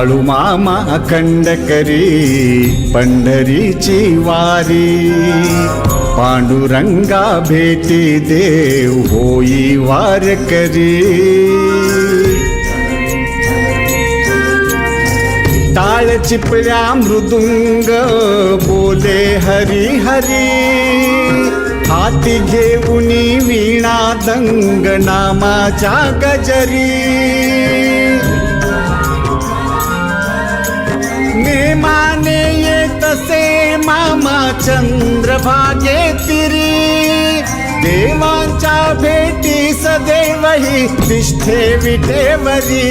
बाळू मामा खंडकरी पंढरीची वारी पांडुरंगा भेटी देव होई वारकरी टाळ चिपळ्या मृदुंग बोले हरी हरी हाती घेऊनी वीणा दंग नामाच्या गजरी नेमाने येतसे मामा चंद्रभागे तिरी. देवांच्या भेटी सदैवही तिष्ठे विटेवरी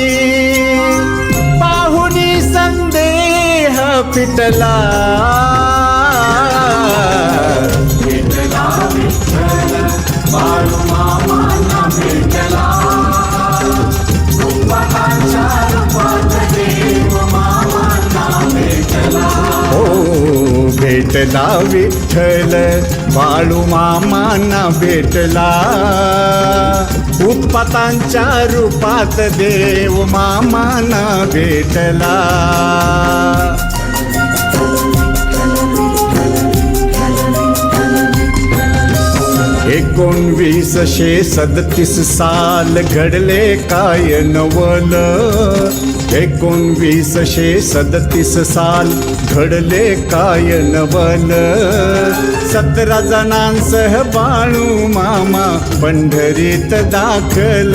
पाहुनी संदेह पिटला. भेटला विठ्ठल बाळू मामांना भेटला. उत्पातांच्या रूपात देव मामांना भेटला. एकोणवीसशे सदतीस साल घडले काय नवल. एकोणवीसशे सदतीस साल घडले काय नवल सतरा जणांसह बाळू मामा पंढरीत दाखल.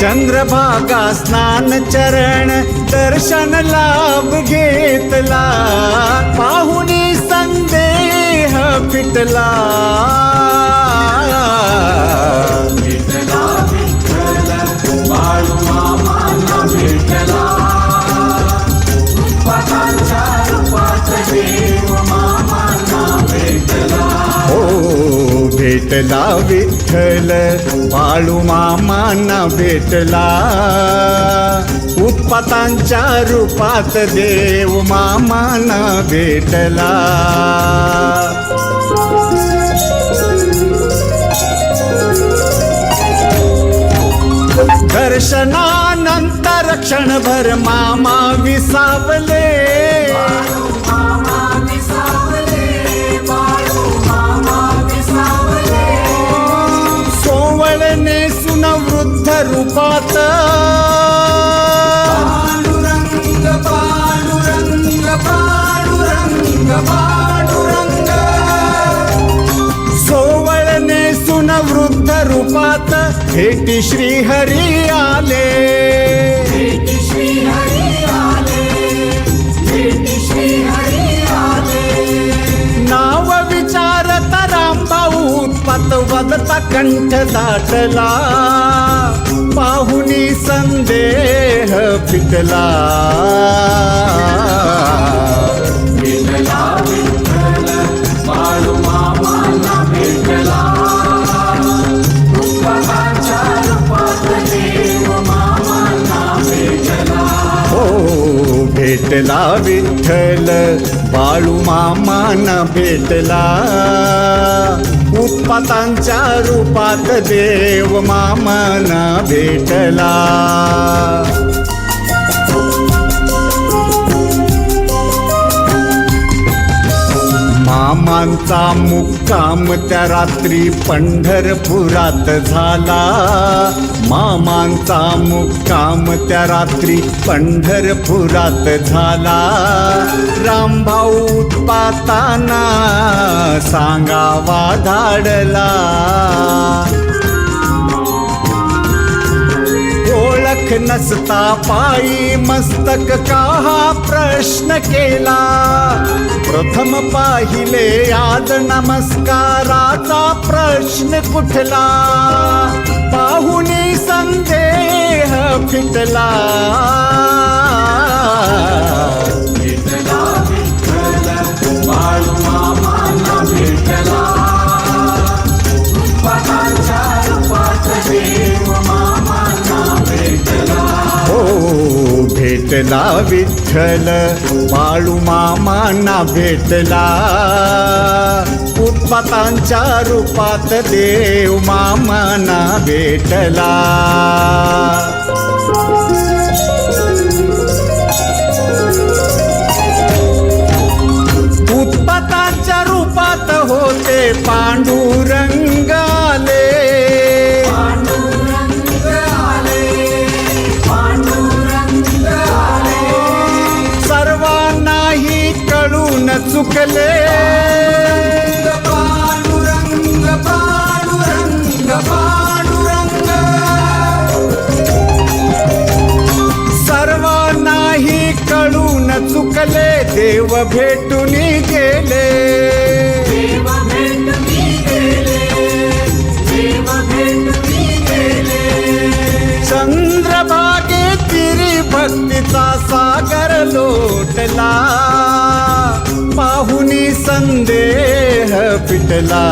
चंद्रभागा स्नान चरण दर्शन लाभ घेतला. पाहुणे संदेह फिटला. भेटला विठ्ठल बाळू मामांना भेटला. उत्पातांच्या रूपात देव मामांना भेटला. दर्शनानंतर क्षणभर मामा विसावले. रूपात पांडुरंग पांडुरंग पांडुरंग सोवळने सुन वृद्ध रूपात भेटी श्री हरी आले. नाव विचारत रामभाऊ कंठ दाटला. पाहुनी संदेह पिटला. हो भेटला विठ्ठल बाळू मामान भेटला. उत्पातांच्या रूपात देव मामाना भेटला. मामांचा मुक्काम त्या रात्री पंढरपुरात झाला. मामांचा मुक्काम त्या रात्री पंढरपुरात झाला. रामभाऊ उत्पाताना सांगावा धाडला. लेख नसता पायी मस्तक का हा प्रश्न केला. प्रथम पाहिले आज नमस्काराचा प्रश्न कुठला? पाहुनी संदेह फिटला. भेटला विठ्ठल बाळू मामांना भेटला. उत्पातांच्या रूपात देव मामांना भेटला. कळून चुकले पांडुरंग पांडुरंग पांडुरंग सर्वांनाही कळून चुकले देव भेटून गेले चंद्रभागे तिरी भक्तीचा सागर लोटला. संदेह पिटला.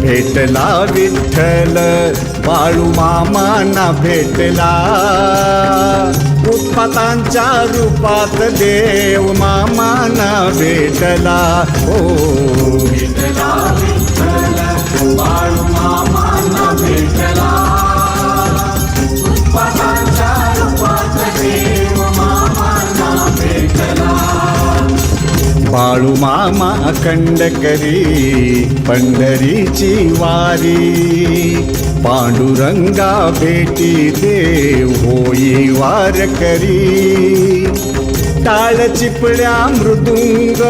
भेटला विठ्ठल बाळू मामांना भेटला. उत्पातांच्या रूपात देव मामांना भेटला. हो भेटला विठ्ठल बाळू मामा बाळू मामा अखंड करी पंढरीची वारी पांडुरंगा भेटी देव होई वार करी टाळ चिपळ्या मृदुंग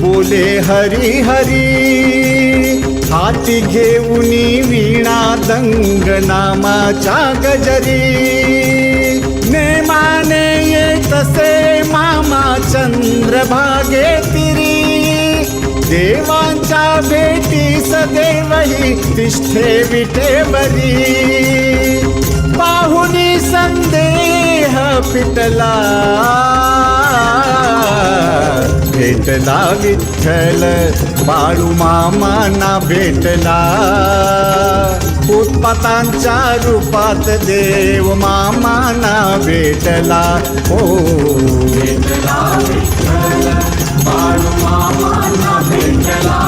बोले हरी हरी हाती घेऊनी वीणा दंग नामाच्या गजरी तसे मामा चंद्रभागे तिरी. देवांच्या भेटी सदैवही तिष्ठे विठे बरी. पाहुनी संदेह पिटला. भेटला विठ्ठल. बाळू मामांना भेटला. उत्पातांच्या रूपात देव मामांना भेटला. हो. बाळू मामांना भेटला.